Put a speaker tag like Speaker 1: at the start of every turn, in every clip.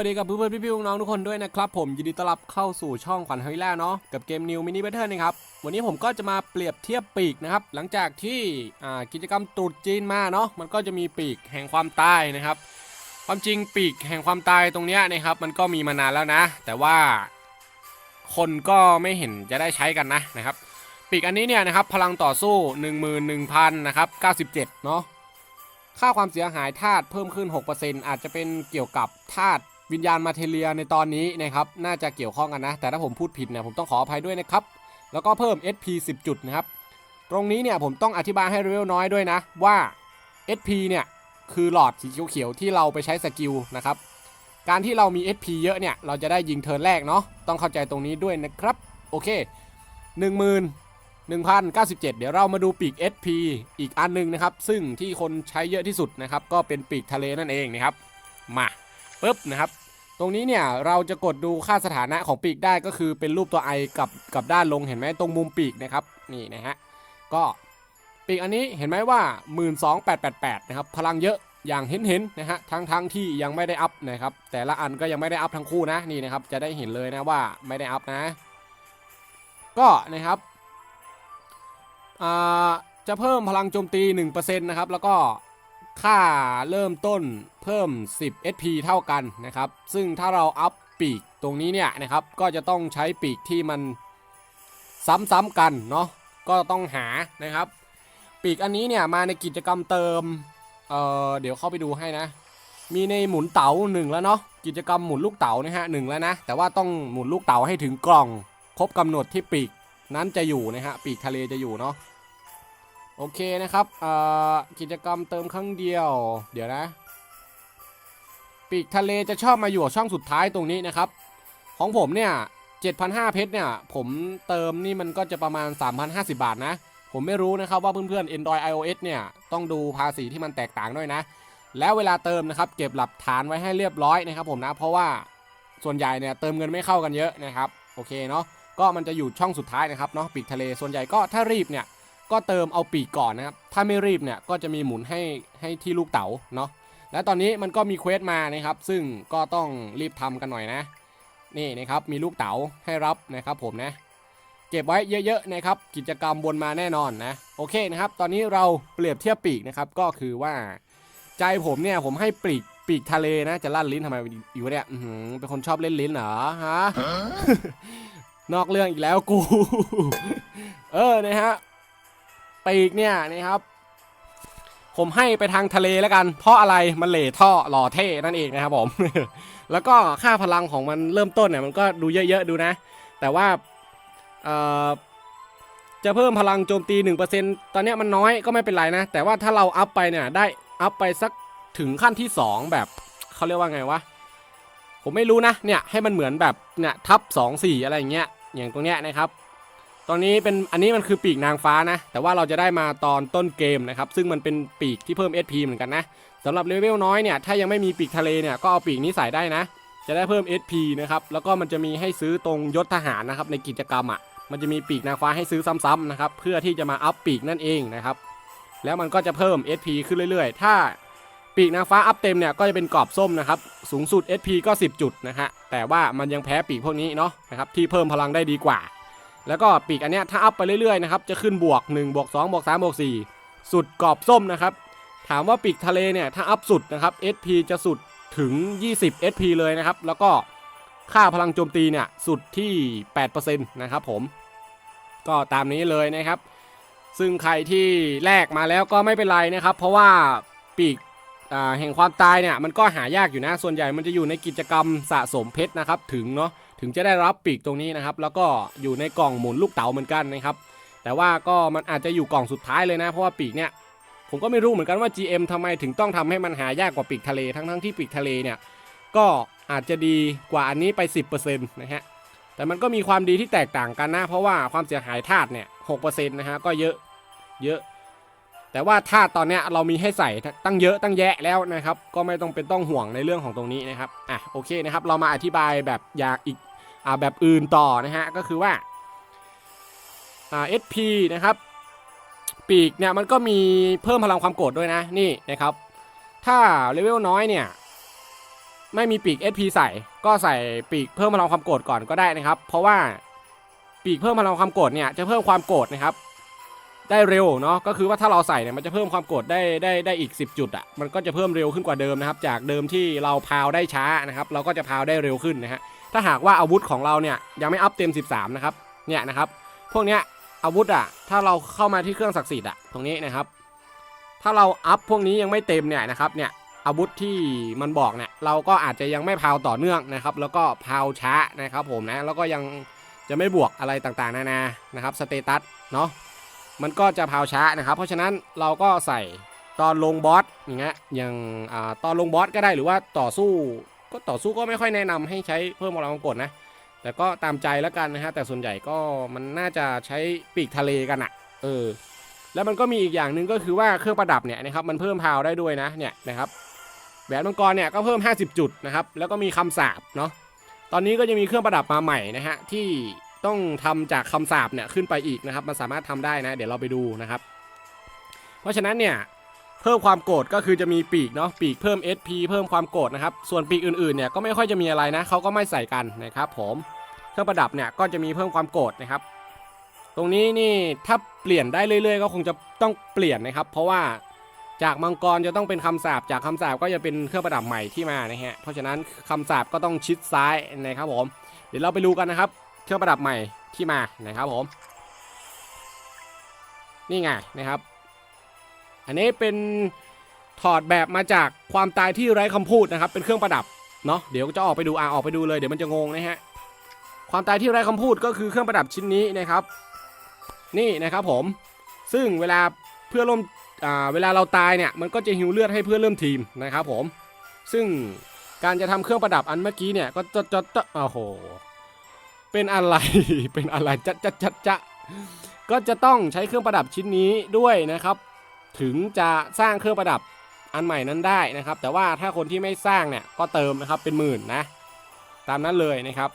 Speaker 1: วัสดีกับเพื่อนๆพี่ๆน้องๆทุกคนด้วยนะครับผมยินดีต้อนรับเข้าสู่ช่องขวัญเฮยล่าเนาะกับเกม New Mini Battle นะครับวันนี้ผมก็จะมาเปรียบเทียบปีกนะครับหลังจากที่กิจกรรมตรุษจีนมาเนาะมันก็จะมีปีกแห่งความตายนะครับ ความจริงปีกแห่งความตายตรงเนี้ยนะครับ มันก็มีมานานแล้วนะ แต่ว่าคนก็ไม่เห็นจะได้ใช้กันนะนะครับ ปีกอันนี้เนี่ยนะครับพลังต่อสู้ 11,000นะครับ97เนาะค่าความเสียหายธาตุเพิ่มขึ้น 6%อาจจะเป็นเกี่ยวกับธาตุ วิญญาณมาเทเรียในตอนนี้นะครับน่าจะเกี่ยวข้องกันนะ แต่ถ้าผมพูดผิดเนี่ยผมต้องขออภัยด้วยนะครับ แล้วก็เพิ่ม SP 10 จุดนะครับ ตรงนี้เนี่ยผมต้องอธิบายให้เรเวลน้อยด้วยนะว่า SP เนี่ยคือหลอดสีเขียวๆที่เราไปใช้สกิลนะครับการที่เรามี SP เยอะเนี่ยเราจะได้ยิงเทิร์นแรกเนาะต้องเข้าใจตรงนี้ด้วยนะครับโอเค 10,000 1097 เดี๋ยวเรามาดูปีก SP อีกอันหนึงนะครับ ซึ่งที่คนใช้เยอะที่สุดนะครับ ก็เป็นปีกทะเลนั่นเองนะครับ มา ปุ๊บนะครับ ตรงนี้เนี่ยเราจะกดดูค่าสถานะของปีกได้ก็คือเป็นรูปตัวไอกับกับด้านลงเห็นไหมตรงมุมปีกนะครับนี่นะฮะก็ปีกอันนี้เห็นไหมว่า 12888 นะครับ พลังเยอะอย่างเห็นเห็นนะฮะทั้งทั้งที่ยังไม่ได้อัพนะครับ แต่ละอันก็ยังไม่ได้อัพทั้งคู่นะนี่นะครับ จะได้เห็นเลยนะว่าไม่ได้อัพนะ ก็นะครับอ่าจะเพิ่มพลังโจมตี 1%นะครับ แล้วก็ ค่าเริ่มต้นเพิ่ม 10 SP เท่ากันนะครับ ซึ่งถ้าเราอัพปีกตรงนี้เนี่ยนะครับ ก็จะต้องใช้ปีกที่มันซ้ำๆกันเนาะ ก็ต้องหานะครับ ปีกอันนี้เนี่ยมาในกิจกรรมเติม เอ่อ เดี๋ยวเข้าไปดูให้นะ มีในหมุนเต๋าหนึ่งแล้วเนาะ กิจกรรมหมุนลูกเต๋านะฮะหนึ่งแล้วนะ แต่ว่าต้องหมุนลูกเต๋าให้ถึงกล่อง ครบกำหนดที่ปีกนั้นจะอยู่นะฮะ ปีกทะเลจะอยู่เนาะ โอเคนะครับกิจกรรมเติมครั้งเดียว เดี๋ยวนะ ปีกทะเลจะชอบมาอยู่ช่องสุดท้ายตรงนี้นะครับ ของผมเนี่ย7,500เพชรเนี่ย ผมเติมนี่มันก็จะประมาณ 3,050 บาทนะ ผมไม่รู้นะครับว่าเพื่อนๆ Android iOS เนี่ย ต้องดูภาษีที่มันแตกต่างด้วยนะ แล้วเวลาเติมนะครับ เก็บหลักฐานไว้ให้เรียบร้อยนะครับผมนะ เพราะว่าส่วนใหญ่เนี่ยเติมเงินไม่เข้ากันเยอะนะครับ โอเคเนาะ ก็มันจะอยู่ช่องสุดท้ายนะครับเนาะปีกทะเล ส่วนใหญ่ก็ถ้ารีบเนี่ย ก็เติมเอาปีกก่อนนะครับ ถ้าไม่รีบเนี่ยก็จะมีหมุนให้ให้ที่ลูกเต๋าเนาะ และตอนนี้มันก็มีเควสมานะครับ ซึ่งก็ต้องรีบทำกันหน่อยนะ นี่นะครับมีลูกเต๋าให้รับนะครับผมนะ เก็บไว้เยอะๆนะครับ กิจกรรมวนมาแน่นอนนะ โอเคนะครับ ตอนนี้เราเปรียบเทียบปีกนะครับก็คือว่า ใจผมเนี่ยผมให้ปีกปีกทะเลนะ จะลั่นลิ้นทำไมอยู่วะเนี่ยอื้อหือเป็นคนชอบเล่นลิ้นเหรอฮะนอกเรื่องอีกแล้วกู เออนะฮะ ปีกเนี่ยนะครับ ผมให้ไปทางทะเลแล้วกัน เพราะอะไรมันเหล่ท่อหล่อเท่นั่นเองนะครับผม แล้วก็ค่าพลังของมันเริ่มต้นเนี่ยมันก็ดูเยอะๆดูนะ แต่ว่าจะเพิ่มพลังโจมตี 1%ตอนเนี้มันน้อยก็ไม่เป็นไรนะ แต่ว่าถ้าเราอัพไปเนี่ยได้อัพไปสักถึงขั้นที่ 2 แบบเขาเรียกว่าไงวะผมไม่รู้นะเนี่ยให้มันเหมือนแบบเนี่ยทับ 2 4 อะไรอย่างเงี้ยอย่างตรงเนี้ยนะครับ ตอนนี้เป็นอันนี้มันคือปีกนางฟ้านะ แต่ว่าเราจะได้มาตอนต้นเกมนะครับ ซึ่งมันเป็นปีกที่เพิ่ม SP เหมือนกันนะสำหรับเลเวลน้อยเนี่ย ถ้ายังไม่มีปีกทะเลเนี่ย ก็เอาปีกนี้ใส่ได้นะ จะได้เพิ่ม SP นะครับ แล้วก็มันจะมีให้ซื้อตรงยศทหารนะครับ ในกิจกรรมอะ มันจะมีปีกนางฟ้าให้ซื้อซ้ำๆนะครับ เพื่อที่จะมาอัพปีกนั่นเองนะครับ แล้วมันก็จะเพิ่ม SP ขึ้นเรื่อยๆ ถ้าปีกนางฟ้าอัพเต็มเนี่ยก็จะเป็นกรอบส้มนะครับ สูงสุด SP ก็ 10 จุดนะฮะ แต่ว่ามันยังแพ้ปีกพวกนี้เนาะนะครับที่เพิ่มพลังได้ดีกว่า แล้วก็ปีกอันเนี้ยถ้าอัพไปเรื่อยๆนะครับจะขึ้นบวก1บวก2บวก3บวก4สุดกรอบส้มนะครับ ถามว่าปีกทะเลเนี่ยถ้าอัพสุดนะครับ SP จะสุดถึง 20 SP เลยนะครับ แล้วก็ค่าพลังโจมตีเนี่ยสุดที่ 8%นะครับผม ก็ตามนี้เลยนะครับ ซึ่งใครที่แลกมาแล้วก็ไม่เป็นไรนะครับ เพราะว่าปีกแห่งความตายเนี่ยมันก็หายากอยู่นะ ส่วนใหญ่มันจะอยู่ในกิจกรรมสะสมเพชรนะครับถึงเนาะ ถึงจะได้รับปีกตรงนี้นะครับ แล้วก็อยู่ในกล่องหมุนลูกเต๋าเหมือนกันนะครับ แต่ว่าก็มันอาจจะอยู่กล่องสุดท้ายเลยนะ เพราะว่าปีกเนี่ยผมก็ไม่รู้เหมือนกันว่า GM ทำไมถึงต้องทำให้มันหายากกว่าปีกทะเล ทั้งๆที่ปีกทะเลเนี่ยก็อาจจะดีกว่าอันนี้ไป 10%นะฮะ แต่มันก็มีความดีที่แตกต่างกันนะ เพราะว่าความเสียหายธาตุเนี่ย6%นะฮะก็เยอะเยอะ แต่ว่าธาตุตอนเนี้ยเรามีให้ใส่ตั้งเยอะตั้งแยะแล้วนะครับ ก็ไม่ต้องเป็นต้องห่วงในเรื่องของตรงนี้นะครับ อะโอเคนะครับ เรามาอธิบายแบบอย่างอีก แบบอื่นต่อนะฮะก็คือว่าอ่า SP นะครับปีกเนี่ยมันก็มีเพิ่มพลังความโกรธด้วยนะนี่นะครับ ถ้าเลเวลน้อยเนี่ยไม่มีปีก SP ใส่ก็ใส่ปีกเพิ่มพลังความโกรธก่อนก็ได้นะครับ เพราะว่าปีกเพิ่มพลังความโกรธเนี่ยจะเพิ่มความโกรธนะครับ ได้เร็วเนาะก็คือว่าถ้าเราใส่เนี่ยมันจะเพิ่มความโกรธได้ได้ได้อีก 10 จุดอะ่ะมันก็จะเพิ่มเร็วขึ้นกว่าเดิมนะครับ จากเดิมที่เราพาวได้ช้านะครับ เราก็จะพาวได้เร็วขึ้นนะฮะ ถ้าหากว่าอาวุธของเราเนี่ยยังไม่อัพเต็ม 13 นะครับ เนี่ยนะครับ พวกเนี้ยอาวุธอะ ถ้าเราเข้ามาที่เครื่องศักดิ์สิทธิ์อะ ตรงนี้นะครับ ถ้าเราอัพพวกนี้ยังไม่เต็มเนี่ยนะครับ เนี่ยอาวุธที่มันบอกเนี่ยเราก็อาจจะยังไม่พาวต่อเนื่องนะครับ แล้วก็พาวช้านะครับ ผมนะ แล้วก็ยังจะไม่บวกอะไรต่างๆ นานา นะครับ สเตตัส เนาะมันก็จะพาวช้านะครับ เพราะฉะนั้นเราก็ใส่ตอนลงบอสอย่างเงี้ยอย่างอ่าตอนลงบอสก็ได้หรือว่าต่อสู้ ก็ต่อสู้ก็ไม่ค่อยแนะนำให้ใช้เพิ่มพลังกดนะ แต่ก็ตามใจแล้วกันนะฮะ แต่ส่วนใหญ่ก็มันน่าจะใช้ปีกทะเลกันอะเออ แล้วมันก็มีอีกอย่างหนึ่งก็คือว่าเครื่องประดับเนี่ยนะครับมันเพิ่มพาวได้ด้วยนะเนี่ยนะครับแหวนมังกรเนี่ยก็เพิ่ม 50 จุดนะครับ แล้วก็มีคำสาบเนาะ ตอนนี้ก็จะมีเครื่องประดับมาใหม่นะฮะที่ต้องทำจากคำสาบเนี่ยขึ้นไปอีกนะครับ มันสามารถทำได้นะ เดี๋ยวเราไปดูนะครับ เพราะฉะนั้นเนี่ย เพิ่มความโกรธก็คือจะมีปีกเนาะปีกเพิ่ม SP เพิ่มความโกรธนะครับส่วนปีกอื่นๆเนี่ยก็ไม่ค่อยจะมีอะไรนะเขาก็ไม่ใส่กันนะครับผมเครื่องประดับเนี่ยก็จะมีเพิ่มความโกรธนะครับ ตรงนี้นี่ถ้าเปลี่ยนได้เรื่อย ๆ ก็คงจะต้องเปลี่ยนนะครับ เพราะว่าจากมังกรจะต้องเป็นคำสาปจากคำสาปก็จะเป็นเครื่องประดับใหม่ที่มานะฮะเพราะฉะนั้นคำสาปก็ต้องชิดซ้ายนะครับผมเดี๋ยวเราไปดูกันนะครับ เครื่องประดับใหม่ที่มานะครับผมนี่ไงนะครับ อันนี้เป็นถอดแบบมาจากความตายที่ไร้คำพูดนะครับ เป็นเครื่องประดับเนาะเดี๋ยวจะออกไปดูอ่าออกไปดูเลยเดี๋ยวมันจะงงนะฮะความตายที่ไร้คำพูดก็คือเครื่องประดับชิ้นนี้นะครับ นี่นะครับผม ซึ่งเวลาเพื่อนร่วมอ่าเวลาเราตายเนี่ยมันก็จะฮิวเลือดให้เพื่อเริ่มทีมนะครับผม ซึ่งการจะทำเครื่องประดับอันเมื่อกี้เนี่ยก็จะจะจะโอ้โหเป็นอะไรเป็นอะไรจะจะจะจะก็จะต้องใช้เครื่องประดับชิ้นนี้ด้วยนะครับ ถึงจะสร้างเครื่องประดับอันใหม่นั้นได้นะครับ แต่ว่าถ้าคนที่ไม่สร้างเนี่ยก็เติมนะครับเป็นหมื่นนะ ตามนั้นเลยนะครับ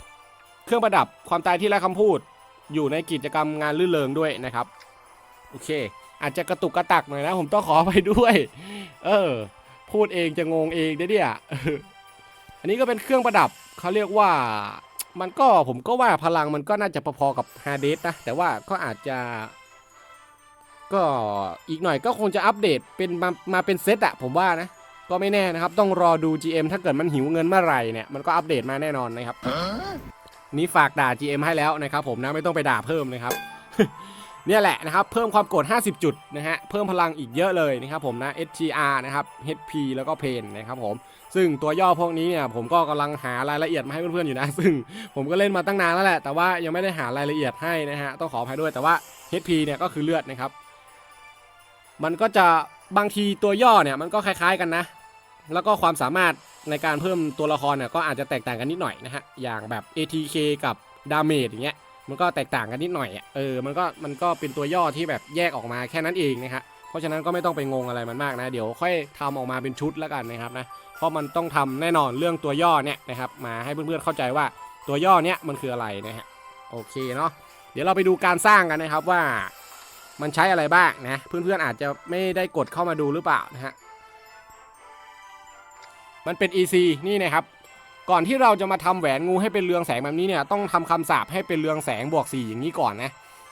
Speaker 1: เครื่องประดับความตายที่ไร้คำพูด อยู่ในกิจกรรมงานลื่นเริงด้วยนะครับ โอเค อาจจะกระตุกกระตักหน่อยนะ ผมต้องขอไปด้วย เออ พูดเองจะงงเองเด้อเนี่ยเอออันนี้ก็เป็นเครื่องประดับเขาเรียกว่ามันก็ผมก็ว่าพลังมันก็น่าจะพอๆกับฮาเดสนะแต่ว่าก็อาจจะ ก็อีกหน่อยก็คงจะอัปเดตเป็นมามาเป็นเซตอะผมว่านะ ก็ไม่แน่นะครับ ต้องรอดู GM ถ้าเกิดมันหิวเงินเมื่อไหร่เนี่ยมันก็อัปเดตมาแน่นอนนะครับ นี่ฝากด่า GM ให้แล้วนะครับผมนะไม่ต้องไปด่าเพิ่มนะครับเนี่ยแหละนะครับเพิ่มความโกรธ50 จุดนะฮะเพิ่มพลังอีกเยอะเลยนะครับผมนะ SGR นะครับ HP แล้วก็เพนนะครับผมซึ่งตัวย่อพวกนี้เนี่ยผมก็กำลังหารายละเอียดมาให้เพื่อนๆอยู่นะ ซึ่งผมก็เล่นมาตั้งนานแล้วแหละ แต่ว่ายังไม่ได้หารายละเอียดให้นะฮะต้องขออภัยด้วยแต่ว่า HP เนี่ยก็คือเลือดนะครับ มันก็จะบางทีตัวย่อเนี่ยมันก็คล้ายๆกันนะ แล้วก็ความสามารถในการเพิ่มตัวละครเนี่ยก็อาจจะแตกต่างกันนิดหน่อยนะฮะ อย่างแบบ ATK กับดาเมจอย่างเงี้ย มันก็แตกต่างกันนิดหน่อยเออ มันก็มันก็เป็นตัวย่อที่แบบแยกออกมาแค่นั้นเองนะฮะ เพราะฉะนั้นก็ไม่ต้องไปงงอะไรมันมากนะ เดี๋ยวค่อยทำออกมาเป็นชุดแล้วกันนะครับนะ เพราะมันต้องทำแน่นอนเรื่องตัวย่อเนี่ยนะครับ มาให้เพื่อนๆเข้าใจว่าตัวย่อเนี่ยมันคืออะไรนะฮะ โอเคเนาะ เดี๋ยวเราไปดูการสร้างกันนะครับว่า มันใช้อะไรบ้างนะเพื่อนๆอาจจะไม่ได้กดเข้ามาดูหรือเปล่านะฮะมันเป็น EC นี่นะครับก่อนที่เราจะมาทำแหวนงูให้เป็นเรืองแสงแบบนี้เนี่ยต้องทำคำสาปให้เป็นเรืองแสงบวก4อย่างนี้ก่อนนะ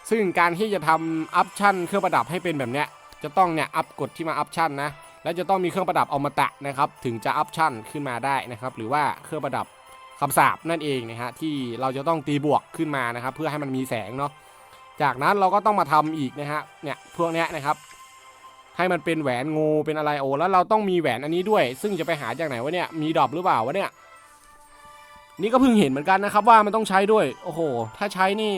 Speaker 1: ซึ่งการที่จะทำอัพชั่นเครื่องประดับให้เป็นแบบเนี้ยจะต้องเนี่ยอัพกดที่มาอัพชั่นนะและจะต้องมีเครื่องประดับอมตะนะครับถึงจะอัพชั่นขึ้นมาได้นะครับหรือว่าเครื่องประดับคำสาปนั่นเองนะฮะที่เราจะต้องตีบวกขึ้นมานะครับเพื่อให้มันมีแสงเนาะ จากนั้นเราก็ต้องมาทำอีกนะฮะเนี่ยพวกเนี้ยนะครับ ให้มันเป็นแหวนงูเป็นอะไรโอแล้วเราต้องมีแหวนอันนี้ด้วย ซึ่งจะไปหาจากไหนวะเนี่ยมีดรอปหรือเปล่าวะเนี่ยนี่ก็เพิ่งเห็นเหมือนกันนะครับว่ามันต้องใช้ด้วยโอ้โห ถ้าใช้นี่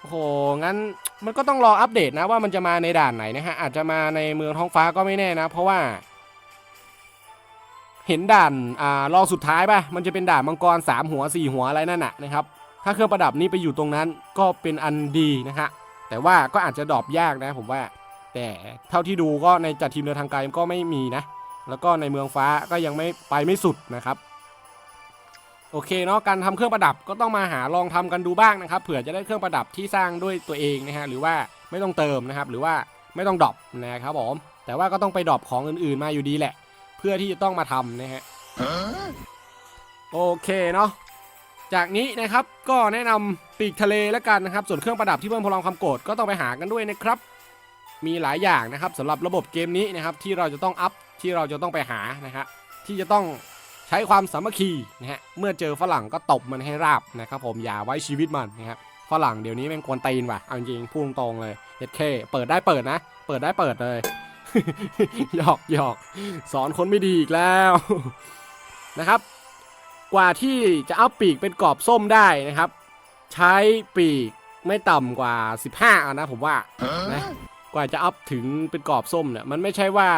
Speaker 1: โอ้โหงั้นมันก็ต้องรออัปเดตนะว่ามันจะมาในด่านไหนนะฮะอาจจะมาในเมืองท้องฟ้าก็ไม่แน่นะ เพราะว่า เห็นด่านอ่ารองสุดท้ายป่ะมันจะเป็นด่านมังกรสามหัวสี่หัวอะไรนั่นน่ะนะครับ ถ้าเครื่องประดับนี้ไปอยู่ตรงนั้นก็เป็นอันดีนะฮะ แต่ว่าก็อาจจะดรอปยากนะผมว่า แต่เท่าที่ดูก็ในจัดทีมเดินทางไกลก็ไม่มีนะ แล้วก็ในเมืองฟ้าก็ยังไม่ไปไม่สุดนะครับโอเคเนาะการทำเครื่องประดับก็ต้องมาหาลองทำกันดูบ้างนะครับเผื่อจะได้เครื่องประดับที่สร้างด้วยตัวเองนะฮะหรือว่าไม่ต้องเติมนะครับหรือว่าไม่ต้องดรอปนะครับผมแต่ว่าก็ต้องไปดรอปของอื่นๆมาอยู่ดีแหละ เพื่อที่จะต้องมาทำนะฮะโอเคเนาะ จากนี้นะครับก็แนะนำปีกทะเลแล้วกันนะครับ ส่วนเครื่องประดับที่เพิ่มพลังความโกรธก็ต้องไปหากันด้วยนะครับ มีหลายอย่างนะครับสำหรับระบบเกมนี้นะครับที่เราจะต้องอัพที่เราจะต้องไปหานะครับที่จะต้องใช้ความสามัคคีนะฮะเมื่อเจอฝรั่งก็ตบมันให้ราบนะครับผมอย่าไว้ชีวิตมันนะครับฝรั่งเดี๋ยวนี้แม่งกวนตีนว่ะเอาจริงพูดตรงๆเลยเด็ดเคเปิดได้เปิดนะ เปิดได้เปิดเลยหยอกหยอกสอนคนไม่ดีอีกแล้วนะครับ กว่าที่จะอัพปีกเป็นกรอบส้มได้นะครับ ใช้ปีกไม่ต่ำกว่า 15อะนะผมว่านะกว่าจะอัพถึงเป็นกรอบส้มเนี่ยมันไม่ใช่ว่า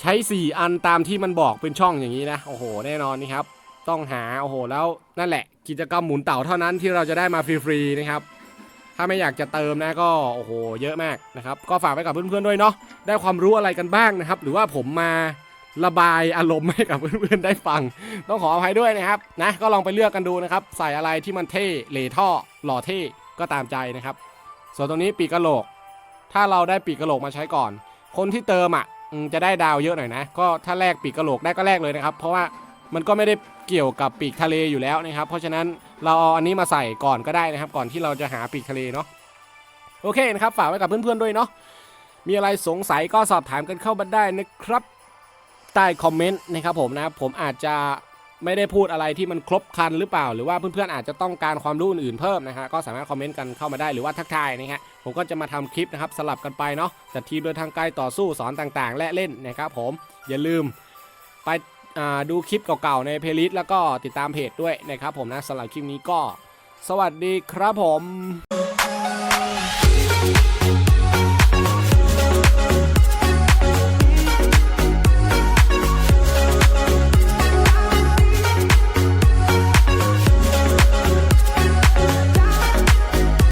Speaker 1: ใช้ 4 อันตามที่มันบอกเป็นช่องอย่างนี้นะโอ้โหแน่นอนนี่ครับ ต้องหาโอ้โหแล้วนั่นแหละ กิจกรรมหมุนเต่าเท่านั้นที่เราจะได้มาฟรีๆนะครับถ้าไม่อยากจะเติมนะก็โอ้โหเยอะมากนะครับ ก็ฝากไว้กับเพื่อนๆด้วยเนาะได้ความรู้อะไรกันบ้างนะครับ หรือว่าผมมา ระบายอารมณ์ให้กับเพื่อนๆได้ฟัง ต้องขออภัยด้วยนะครับนะก็ลองไปเลือกกันดูนะครับ ใส่อะไรที่มันเท่เหล่ท่อหล่อเท่ก็ตามใจนะครับ ส่วนตรงนี้ปีกกะโหลก ถ้าเราได้ปีกกะโหลกมาใช้ก่อน คนที่เติมอะจะได้ดาวเยอะหน่อยนะ ก็ถ้าแลกปีกกะโหลกได้ก็แลกเลยนะครับ เพราะว่ามันก็ไม่ได้เกี่ยวกับปีกทะเลอยู่แล้วนะครับ เพราะฉะนั้นเราเอาอันนี้มาใส่ก่อนก็ได้นะครับ ก่อนที่เราจะหาปีกทะเลเนาะโอเคนะครับฝากไว้กับเพื่อนๆด้วยเนาะมีอะไรสงสัยก็สอบถามกันเข้ามาได้นะครับ ใต้คอมเมนต์นะครับผมนะครับผมอาจจะไม่ได้พูดอะไรที่มันครบครันหรือเปล่า หรือว่าเพื่อนๆอาจจะต้องการความรู้อื่นๆเพิ่มนะฮะก็สามารถคอมเมนต์กันเข้ามาได้หรือว่าทักทายนะฮะผมก็จะมาทำคลิปนะครับสลับกันไปเนาะจัดทีมโดยทางไกลต่อสู้สอนต่างๆ และเล่นนะครับผมอย่าลืมไปดูคลิปเก่าๆในเพลย์ลิสต์แล้วก็ติดตามเพจด้วยนะครับผมนะสำหรับคลิปนี้ก็ สวัสดีครับผม